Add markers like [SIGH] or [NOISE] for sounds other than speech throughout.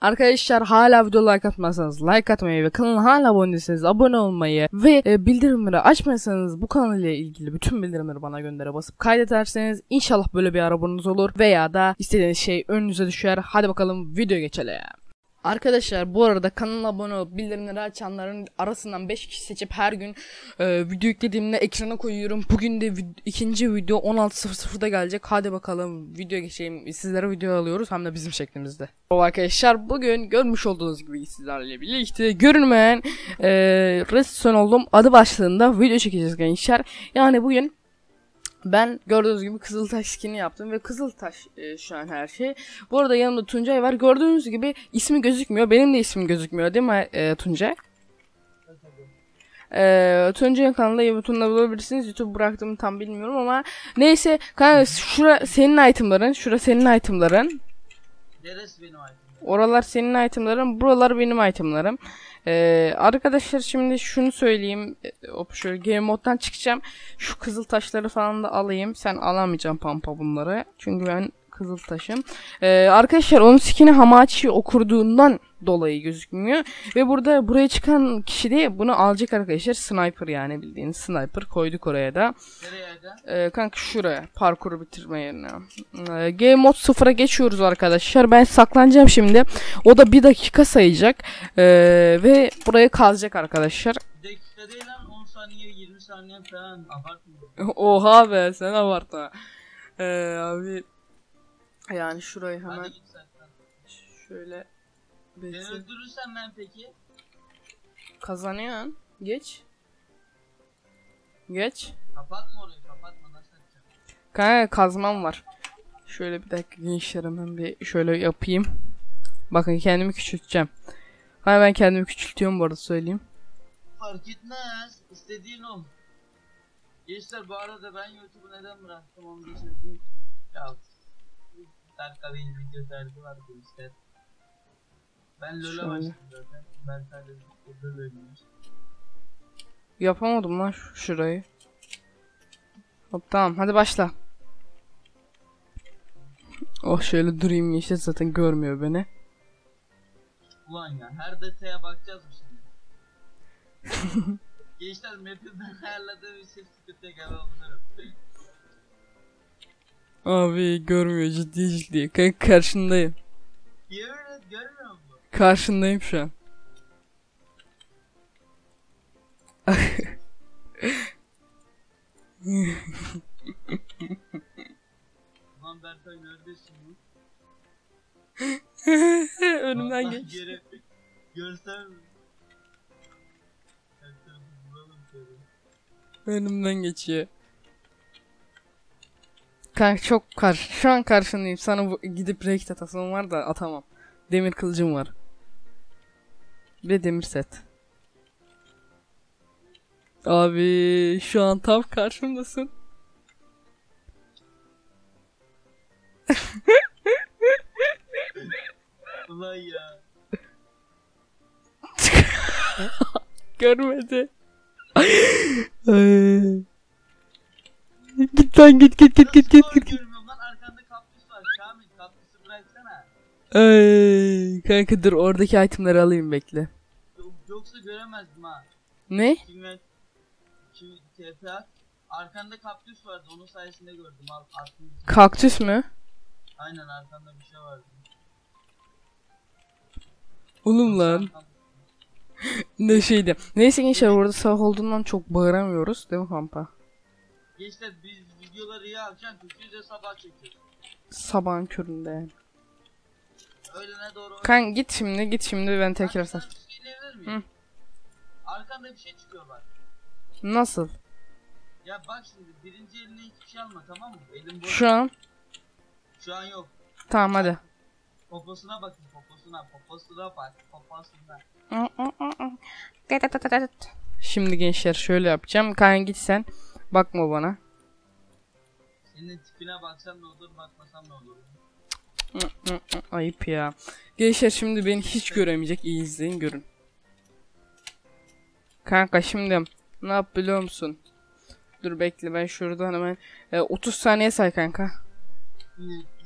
Arkadaşlar hala video like atmazsanız like atmayı ve kanala hala abone değilseniz abone olmayı ve e, bildirimleri açmazsanız bu kanal ile ilgili bütün bildirimleri bana göndere basıp kaydederseniz inşallah böyle bir arabanız olur veya da istediğiniz şey önünüze düşer. Hadi bakalım video geçelim. Arkadaşlar bu arada kanala abone olup bildirimleri açanların arasından 5 kişi seçip her gün e, video yüklediğimde ekrana koyuyorum. Bugün de vid- ikinci video 16.00'da gelecek. Hadi bakalım video geçeyim. Sizlere video alıyoruz hem de bizim şeklimizde. O arkadaşlar bugün görmüş olduğunuz gibi sizlerle birlikte görünmeyen e, restoran oldum adı başlığında video çekeceğiz gençler. Yani bugün ben gördüğünüz gibi Kızıltaş skin'i yaptım ve Kızıltaş e, şu an her şey. Bu arada yanımda Tuncay var. Gördüğünüz gibi ismi gözükmüyor. Benim de ismim gözükmüyor değil mi e, Tuncay? E, Tuncay'ın kanalında YouTube'da bulabilirsiniz. YouTube bıraktım tam bilmiyorum ama neyse kanka şura senin itemların, şura senin itemların. Neresi benim item? Oralar senin itemların, buralar benim itemlarım. Ee, arkadaşlar şimdi şunu söyleyeyim. Ee, Hop şöyle game moddan çıkacağım. Şu kızıl taşları falan da alayım. Sen alamayacağım pampa bunları. Çünkü ben kızıl taşım. Ee, arkadaşlar onun skin'i Hamachi okurduğundan dolayı gözükmüyor. Ve burada buraya çıkan kişi de bunu alacak arkadaşlar. Sniper yani bildiğiniz sniper koyduk oraya da. Nereye? Ee, kanka şuraya parkuru bitirme yerine. Ee, game mod sıfıra geçiyoruz arkadaşlar. Ben saklanacağım şimdi. O da bir dakika sayacak. Ee, ve buraya kazacak arkadaşlar. Bir dakika değil lan 10 saniye 20 saniye falan abartmıyorum. Oha be sen abartma. Ee, abi yani şurayı hemen Hadi git saklan. şöyle Beni bekle. öldürürsen ben peki? kazanıyorsun. Geç. Geç. Kapatma orayı kapatma nasıl yapacağım? Kanka kazmam var. Şöyle bir dakika gençler hemen bir şöyle yapayım. Bakın kendimi küçülteceğim. Hani ben kendimi küçültüyorum bu arada söyleyeyim. Fark etmez. İstediğin ol. Gençler bu arada ben YouTube'u neden bıraktım onu da söyleyeyim. Ya dakika bir video derdi var gençler. Ben Şöyle. başladım zaten. Ben sadece LoL oynuyorum. Yapamadım lan şu- şurayı. Hop tamam hadi başla. Oh şöyle durayım gençler zaten görmüyor beni. Ulan ya her detaya bakacağız mı şimdi? [LAUGHS] Gençler map'i ben ayarladığım için sıkıntıya gel onları. Abi görmüyor ciddi ciddi. Kanka karşındayım. Yemin et görmüyor musun? Karşındayım şu an. Ulan Berkay neredesin lan? Önümden Lan geç. geri- Görsem mi? Önümden geçiyor. Kanka çok karşı. Şu an karşındayım. Sana bu, gidip reik atasım var da atamam. Demir kılıcım var. Ve demir set. Abi şu an tam karşımdasın. Ulan ya. [LAUGHS] Görmedi. Ay. Git lan git git git git git Nasıl git. görmüyorum lan arkanda kaktüs var. Kamil kaktüsü bıraksana. Ay, kanka dur oradaki itemleri alayım bekle. Yok- Yoksa göremezdim ha. Ne? Kim Kim TP at. Arkanda kaktüs vardı onun sayesinde gördüm al aklım. Kaktüs mü? Aynen arkanda bir şey vardı. Oğlum lan. [LAUGHS] Ne şeydi. Neyse gençler orada sağ olduğundan çok bağıramıyoruz değil mi Pampa? Gençler biz videoları ya akşam kötüyüz de sabah çekiyoruz. Sabahın köründe yani. Öğlene doğru Kan git şimdi git şimdi ben tekrar sar. şey miyim? Arkanda bir şey çıkıyor bak. Nasıl? Ya bak şimdi birinci eline hiçbir şey alma tamam mı? Elin boş. Şu an. Şu an yok. Tamam hadi. Poposuna bakın poposuna poposuna bak poposuna. Şimdi gençler şöyle yapacağım. Kan git sen. Bakma bana. Senin tipine baksam ne olur bakmasam ne olur. [LAUGHS] Ayıp ya. Gençler şimdi beni hiç göremeyecek. İyi izleyin görün. Kanka şimdi ne yap biliyor musun? Dur bekle ben şuradan hemen e, 30 saniye say kanka. 1, 2, 3, 4,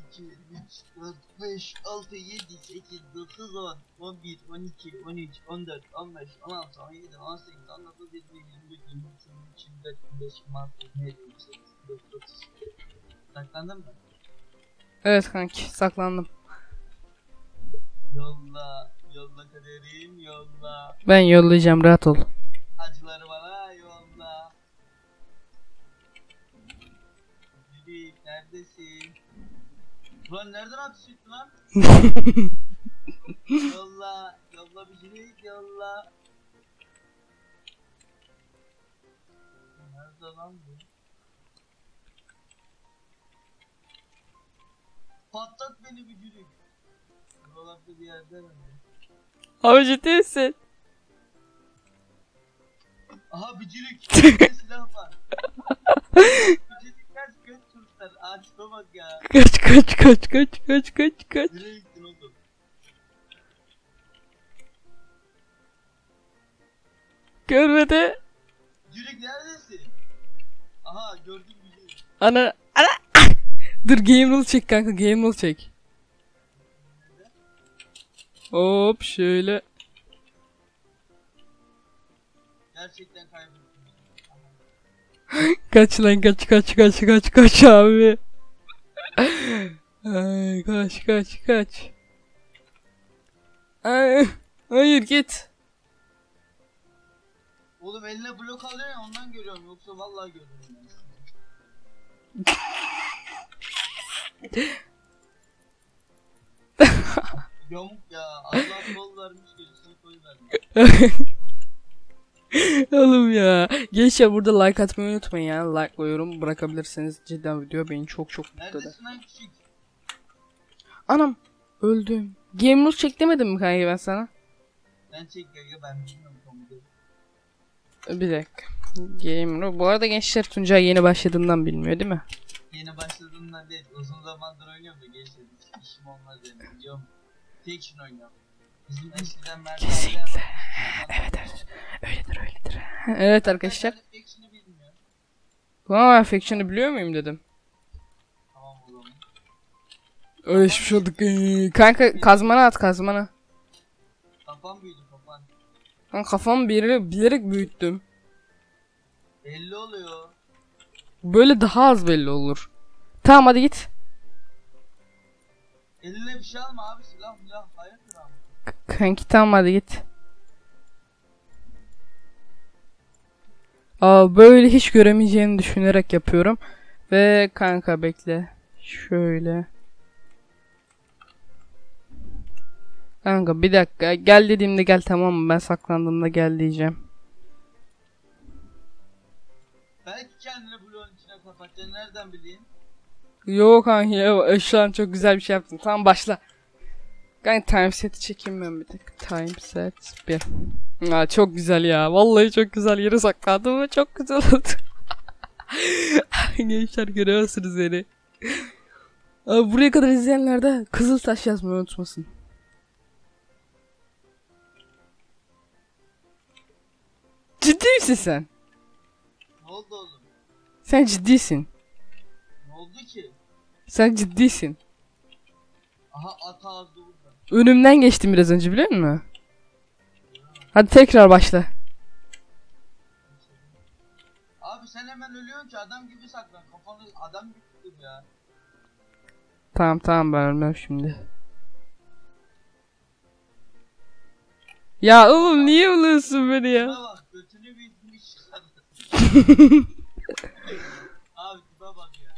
5, 6, 7, 8, 9, 10, 11, 12, 13, 14, 15, 16, 17, 18, 19, 20, 21, 22, 23, 24, 25, 26, 27, 28, 29, 30. Saklandın mı? Evet kanki saklandım. Yolla, yolla kaderim, yolla. Ben yollayacağım rahat ol. Acıları bana yolla. Yürü, neredesin? Ulan nereden ateş etti lan? [LAUGHS] yolla, yolla bir şey, yolla. Nerede lan bu? Patlat beni bir cürük. Buralarda bir yerde mi? Abi ciddi misin? Aha bücürük. Elinde silah var. [LAUGHS] Ağaçta bak ya. Kaç kaç kaç kaç kaç kaç kaç. Nereye gittin oğlum? Görmedi. Bücürük neredesin? Aha gördüm bücürük. Ana ana. Dur game rule çek kanka game rule çek. Hop şöyle. Gerçekten. Kaç lan kaç kaç kaç kaç kaç abi. Ay, kaç kaç kaç. Ay, hayır git. Oğlum eline blok alıyor ya ondan görüyorum yoksa vallahi görüyorum ben. [LAUGHS] Yamuk ya Allah bol vermiş gerisini koy vermiş. [LAUGHS] [LAUGHS] Oğlum ya. Gençler burada like atmayı unutmayın ya. Like ve yorum bırakabilirsiniz. Cidden video beni çok çok mutlu eder. Anam öldüm. Game rule çek demedim mi kanka ben sana? Ben çek ya ben bilmiyorum. Bir dakika. Game rule. Bu arada gençler Tuncay yeni başladığından bilmiyor değil mi? Yeni başladığımdan değil uzun zamandır oynuyorum da gençler işim olmaz yani biliyorum. Faction oynuyorum. Bizim eskiden Kesinlikle. Evet evet. Öyledir öyledir. evet arkadaşlar. Ben Faction'ı biliyor muyum dedim. Tamam o zaman. Öyle şey olduk. Kanka kazmana at kazmana. Kafam büyüdü kafan. Ben kafamı bilerek, bilerek büyüttüm. Belli oluyor. Böyle daha az belli olur. Tamam hadi git. Eline bir şey alma abi silah abi. Kanki tamam hadi git. Aa, böyle hiç göremeyeceğini düşünerek yapıyorum. Ve kanka bekle. Şöyle. Kanka bir dakika. Gel dediğimde gel tamam mı? Ben saklandığımda gel diyeceğim. Belki kendini bloğun içine kapatacaksın nereden bileyim? Yok kanka ya şu an çok güzel bir şey yaptın. Tamam başla. Kanka time set'i çekeyim ben bir dakika. Time set 1. Aa, çok güzel ya. Vallahi çok güzel yere sakladım ve çok güzel oldu. [LAUGHS] Gençler görüyorsunuz beni. Abi buraya kadar izleyenler de Kızıltaş yazmayı unutmasın. Ciddi misin sen? Ne oldu oğlum? Sen ciddisin. Ne oldu ki? Sen ciddisin. Aha at ağzı. Önümden geçtim biraz önce biliyor musun? Hadi tekrar başla. Abi sen hemen ölüyorsun ki adam gibi saklan. Kafanı adam gibi ya. Tamam tamam ben ölmem şimdi. Ya oğlum niye oluyorsun beni ya? Bak götünü çıkardı. [LAUGHS] Abi tipe bak ya.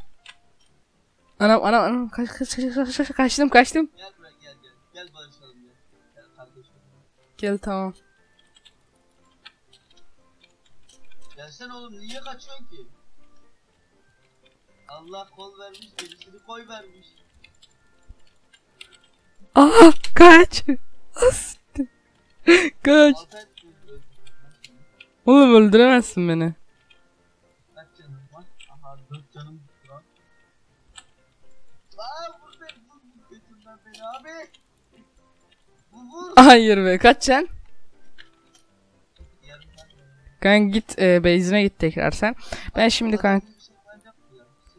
Anam anam anam kaç kaç kaç kaç kaç kaçtım kaçtım. Buraya gel barışalım gel. Gel kardeşim. Gel tamam. Gelsene oğlum niye kaçıyorsun ki? Allah kol vermiş gerisini koy vermiş. Aa kaç. As- [LAUGHS] kaç. Oğlum öldüremezsin beni. Kaç canım var? Aha dört canım gitti lan. Aa vur vur götürme beni abi. Hayır be saat var. Kanka git e, base'ine git tekrar sen. Ben şimdi kanka.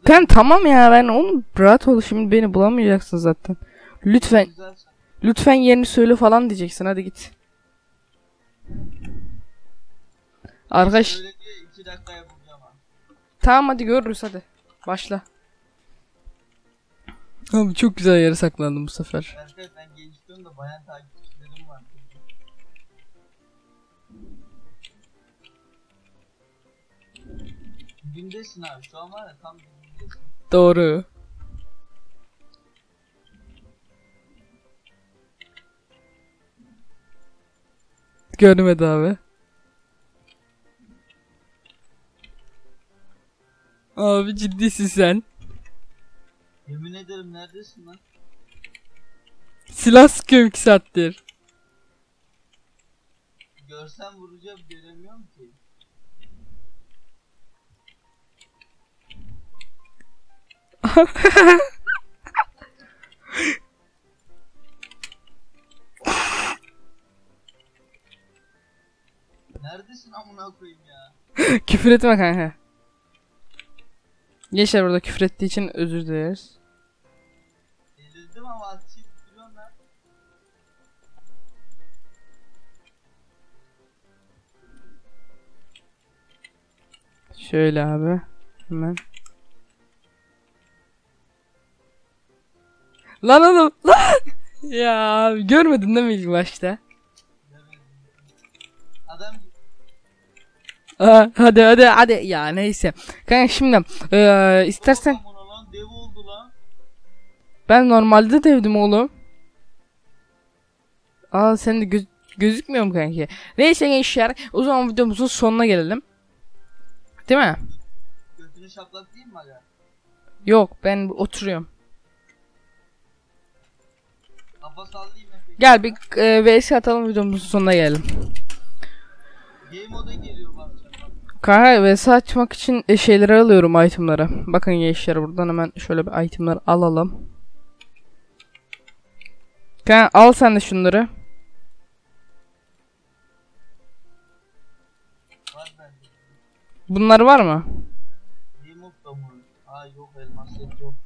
Sen tamam ya ben oğlum rahat ol şimdi beni bulamayacaksın zaten. Lütfen sen. lütfen yerini söyle falan diyeceksin. Hadi git. Arkadaş tamam hadi görürüz hadi. Başla. Abi çok güzel yere saklandım bu sefer. Ben bayan takipçilerim var. Dibimdesin abi şu an var ya tam dibimdesin. Doğru. Görmedi abi. Abi ciddisin sen. Yemin ederim neredesin lan? Silah sıkıyorum 2 saattir. Görsem vuracağım göremiyorum ki. [LAUGHS] Neredesin amına koyayım ya? küfür etme kanka. Gençler burada küfür ettiği için özür dileriz. Şöyle abi. Hemen. Lan oğlum lan. [LAUGHS] Ya görmedin değil mi ilk başta? Adam Aa, hadi hadi hadi ya neyse. Kanka şimdi eee, istersen Amına lan dev oldu lan. ben normalde devdim oğlum. Aa sen de göz gözükmüyor mu kanki? Neyse gençler o zaman videomuzun sonuna gelelim. Değil mi? Götünü değil mi aga? Yok ben oturuyorum. Kafa sallayayım hep. Gel bir e, vs atalım videomuzun sonuna gelelim. Game moda geliyor bak. Kanka vs açmak için e, şeyleri alıyorum itemları. Bakın gençler buradan hemen şöyle bir itemler alalım. Kanka al sen de şunları. Bunlar var mı? Da.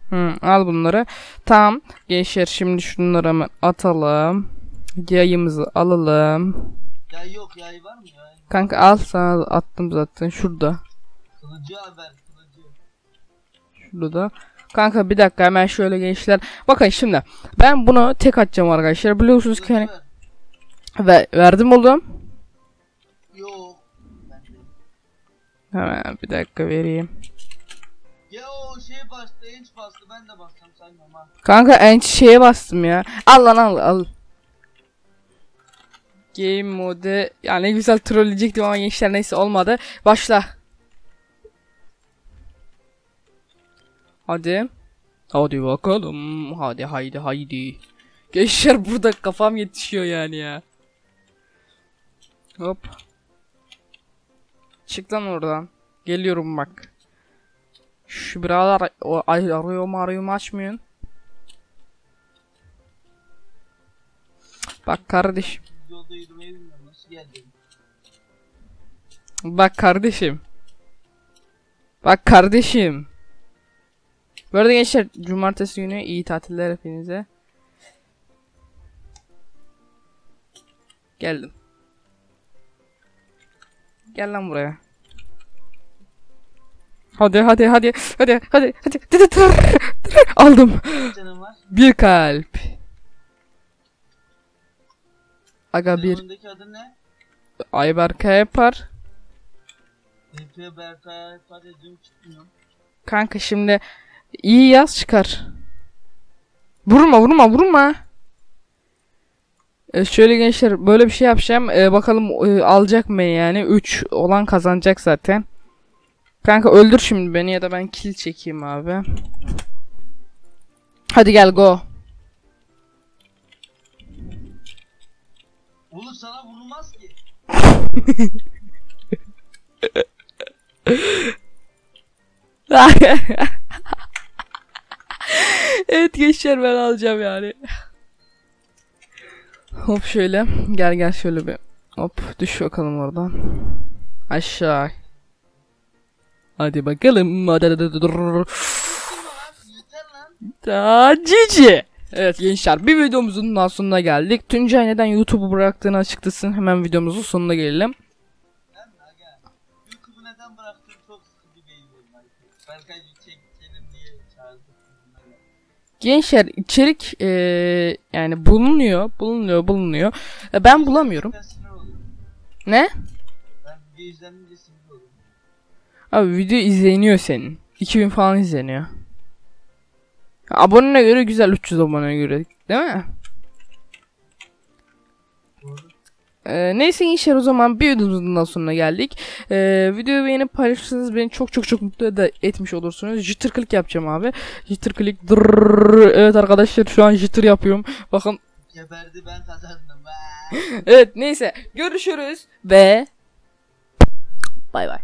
Hı, al bunları. Tamam. Gençler şimdi şunları hemen atalım. Yayımızı alalım. Yay yok yay var mı yay? Kanka al sana da attım zaten şurada. Kılıcı haber kılıcı. Şurada. Kanka bir dakika hemen şöyle gençler. Bakın şimdi ben bunu tek atacağım arkadaşlar. Biliyorsunuz ki hani ver. ve, verdim oğlum. Hemen bir dakika vereyim. Ya o şey bastı enç bastı ben de bastım saymam ha. Kanka en şeye bastım ya. Al lan al al. Game mode ya ne güzel trolleyecektim ama gençler neyse olmadı. Başla. Hadi. Hadi bakalım. Hadi haydi haydi. Gençler burada kafam yetişiyor yani ya. Hop. Çık lan oradan. Geliyorum bak. Şu birader arıyor mu arıyor mu açmıyorsun. Bak kardeşim. Bak kardeşim. Bak kardeşim. Bu arada gençler cumartesi günü iyi tatiller hepinize. Geldim. Gel lan buraya. Hadi hadi hadi hadi hadi hadi hadi hadi aldım canım var? bir kalp. Aga bir adı ne? Ayberk yapar. Kanka şimdi iyi yaz çıkar. Vurma vurma vurma. Ee, şöyle gençler böyle bir şey yapacağım. Ee, bakalım e, alacak mı yani? 3 olan kazanacak zaten. Kanka öldür şimdi beni ya da ben kill çekeyim abi. Hadi gel go. Oğlum sana vurulmaz ki. [LAUGHS] evet gençler ben alacağım yani. Hop şöyle. Gel gel şöyle bir. Hop düş bakalım oradan. Aşağı. Hadi bakalım. Ta cici. Evet gençler bir videomuzun daha sonuna geldik. Tuncay neden YouTube'u bıraktığını açıklasın. Hemen videomuzun sonuna gelelim. Gençler içerik eee, yani bulunuyor, bulunuyor, bulunuyor. E, Ben bulamıyorum. Ne? Abi video izleniyor senin. 2000 falan izleniyor. Abonene göre güzel 300 aboneye göre değil mi? Ee, neyse gençler o zaman bir videomuzun daha sonuna geldik. Ee, videoyu beğenip paylaşırsanız beni çok çok çok mutlu ede- etmiş olursunuz. Jitter click yapacağım abi. Jitter click. Dırrrr. Evet arkadaşlar şu an jitter yapıyorum. Bakın. Geberdi ben kazandım. [LAUGHS] Evet neyse görüşürüz ve bay bay.